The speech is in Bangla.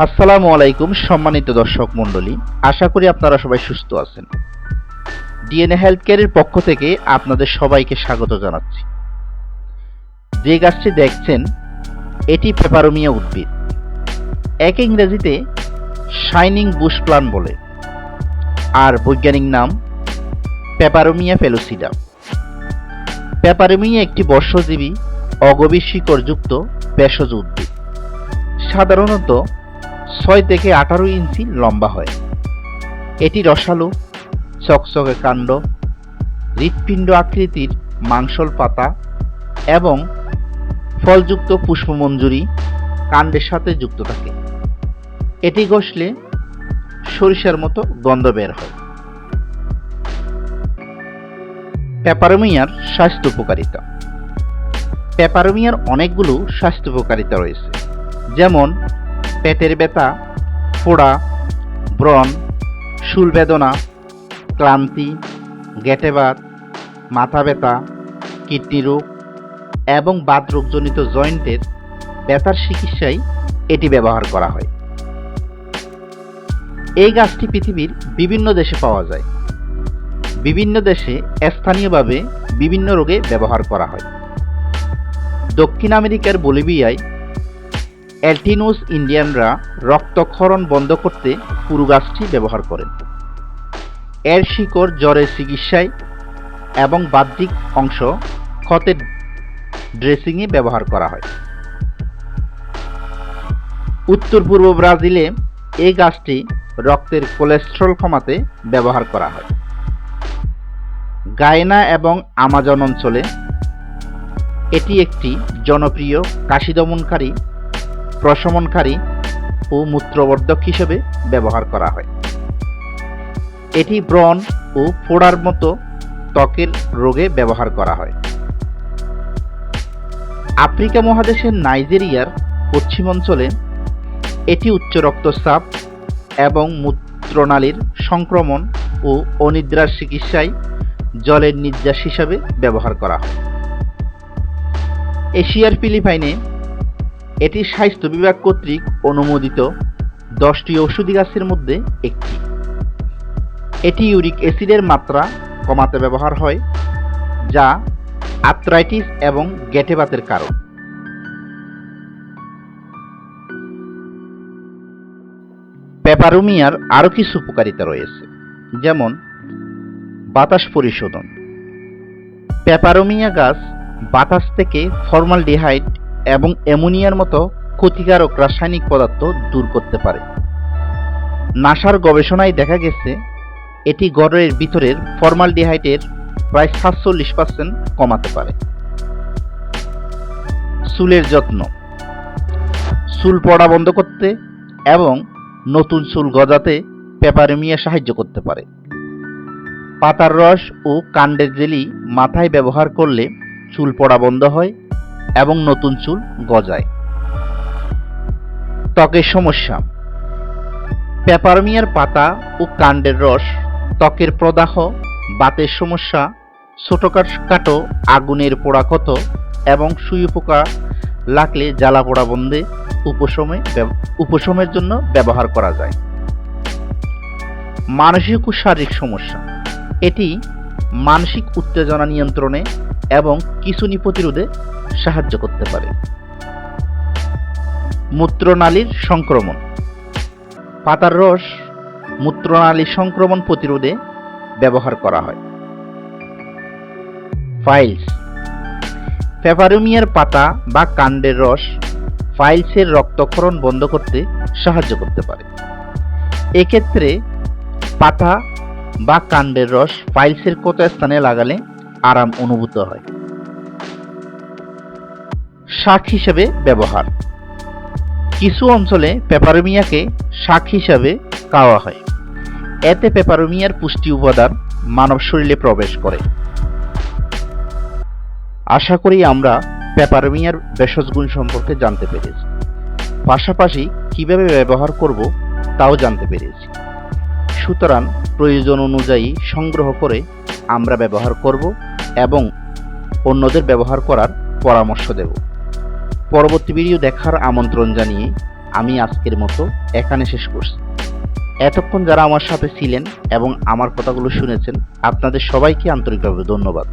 আসসালামু আলাইকুম, সম্মানিত দর্শক মণ্ডলী। আশা করি আপনারা সবাই সুস্থ আছেন। ডিএনএ হেলথ কেয়ারের পক্ষ থেকে আপনাদের সবাইকে স্বাগত জানাচ্ছি। যে গাছটি দেখছেন, এটি পেপারোমিয়া উদ্ভিদ। এক ইংরেজিতে শাইনিং বুশ প্লান বলে। আর বৈজ্ঞানিক নাম পেপারোমিয়া ফেলোসিডা। পেপারোমিয়া একটি বর্ষজীবী অগভীর শিকড়যুক্ত ভেষজ উদ্ভিদ। সাধারণত ছয় থেকে আঠারো ইঞ্চি লম্বা হয়। এটি রসালো, চকচকে কাণ্ড, হৃৎপিণ্ড আকৃতির মাংসল পাতা এবং ফলযুক্ত পুষ্পমঞ্জুরি কাণ্ডের সাথে যুক্ত থাকে। এটি ঘষলে সরিষার মতো গন্ধ বের হয়। পেপারোমিয়ার স্বাস্থ্য উপকারিতা। পেপারোমিয়ার অনেকগুলো স্বাস্থ্য উপকারিতা রয়েছে। যেমন পেটের ব্যথা ফোড়া ব্রণ, শুল বেদনা, ক্লান্তি গেটেবাত মাথা ব্যথা, কিডনি রোগ এবং বাতরোগজনিত জয়েন্টের ব্যথার চিকিৎসায় এটি ব্যবহার করা হয়। এই গাছটি পৃথিবীর বিভিন্ন দেশে পাওয়া যায়। বিভিন্ন দেশে স্থানীয়ভাবে বিভিন্ন রোগে ব্যবহার করা হয়। দক্ষিণ আমেরিকার বলিভিয়ায় অ্যালটিনোস ইন্ডিয়ানরা রক্তক্ষরণ বন্ধ করতে পুরু গাছটি ব্যবহার করেন। এর শিকড় জ্বরের চিকিৎসায় এবং বাহ্যিক অংশ ক্ষতের ড্রেসিংয়ে ব্যবহার করা হয়। উত্তর পূর্ব ব্রাজিলে এই গাছটি রক্তের কোলেস্ট্রল কমাতে ব্যবহার করা হয়। গায়না এবং আমাজন অঞ্চলে এটি একটি জনপ্রিয় কাশি দমনকারী প্রশমনকারী ও মূত্রবর্ধক হিসেবে ব্যবহার করা হয়। এটি ব্রণ ও ফোড়ার মতো ত্বকের রোগে ব্যবহার করা হয়। আফ্রিকা মহাদেশের নাইজেরিয়ার পশ্চিমাঞ্চলে এটি উচ্চ রক্তচাপ এবং মূত্রনালীর সংক্রমণ ও অনিদ্রার চিকিৎসায় জলের নির্যাস হিসাবে ব্যবহার করা হয়। এশিয়ার ফিলিপাইনে এটি স্বাস্থ্য বিভাগ কর্তৃক অনুমোদিত দশটি ওষুধি গাছের মধ্যে একটি। এটি ইউরিক অ্যাসিডের মাত্রা কমাতে ব্যবহার হয়, যা আর্থ্রাইটিস এবং গ্যাটেবাতের কারণ। পেপারুমিয়ার আরও কিছু উপকারিতা রয়েছে, যেমন বাতাস পরিশোধন। পেপারোমিয়া গাছ বাতাস থেকে ফর্মালডিহাইড এবং অ্যামোনিয়ার মতো ক্ষতিকারক রাসায়নিক পদার্থ দূর করতে পারে। নাসার গবেষণায় দেখা গেছে, এটি গড়ের ভিতরের ফর্মালডিহাইডের প্রায় সাতচল্লিশ পার্সেন্ট কমাতে পারে। চুলের যত্ন। চুল পড়া বন্ধ করতে এবং নতুন চুল গজাতে পেপারেমিয়া সাহায্য করতে পারে। পাতার রস ও কাণ্ডের জেলি মাথায় ব্যবহার করলে চুল পড়া বন্ধ হয় এবং নতুন চুল গজায়। ত্বকের সমস্যা। পেপারমিয়ার পাতা ও কাণ্ডের রস, ত্বকের প্রদাহ, বাতের সমস্যা, ছোটখাটো আগুনের পোড়া ক্ষত এবং সুই পোকা লাগলে জ্বালা পোড়া বন্ধে উপশমে উপশমের জন্য ব্যবহার করা যায়। মানসিক ও শারীরিক সমস্যা। এটি মানসিক উত্তেজনা নিয়ন্ত্রণে এবং কিছুনি প্রতিরোধে সাহায্য করতে পারে। মূত্রনালীর সংক্রমণ। পাতার রস মূত্রনালীর সংক্রমণ প্রতিরোধে ব্যবহার করা হয়। ফাইলস পেপারোমিয়ার পাতা বা কাণ্ডের রস ফাইলসের রক্তক্ষরণ বন্ধ করতে সাহায্য করতে পারে। এক্ষেত্রে পাতা বা কাণ্ডের রস ফাইলসের কত স্থানে লাগালে আরাম অনুভূত হয়। শাক হিসেবে ব্যবহার। কিছু অঞ্চলে পেপারোমিয়াকে শাক হিসাবে খাওয়া হয়। এতে পেপারোমিয়ার পুষ্টি উপাদান মানব শরীরে প্রবেশ করে। আশা করি আমরা পেপারোমিয়ার ভেষজ গুণ সম্পর্কে জানতে পেরেছি। পাশাপাশি কীভাবে ব্যবহার করব তাও জানতে পেরেছি। সুতরাং প্রয়োজন অনুযায়ী সংগ্রহ করে আমরা ব্যবহার করব এবং অন্যদের ব্যবহার করার পরামর্শ দেব। পরবর্তী ভিডিও দেখার আমন্ত্রণ জানিয়ে আমি আজকের মতো এখানে শেষ করছি। এতক্ষণ যারা আমার সাথে ছিলেন এবং আমার কথাগুলো শুনেছেন, আপনাদের সবাইকে আন্তরিকভাবে ধন্যবাদ।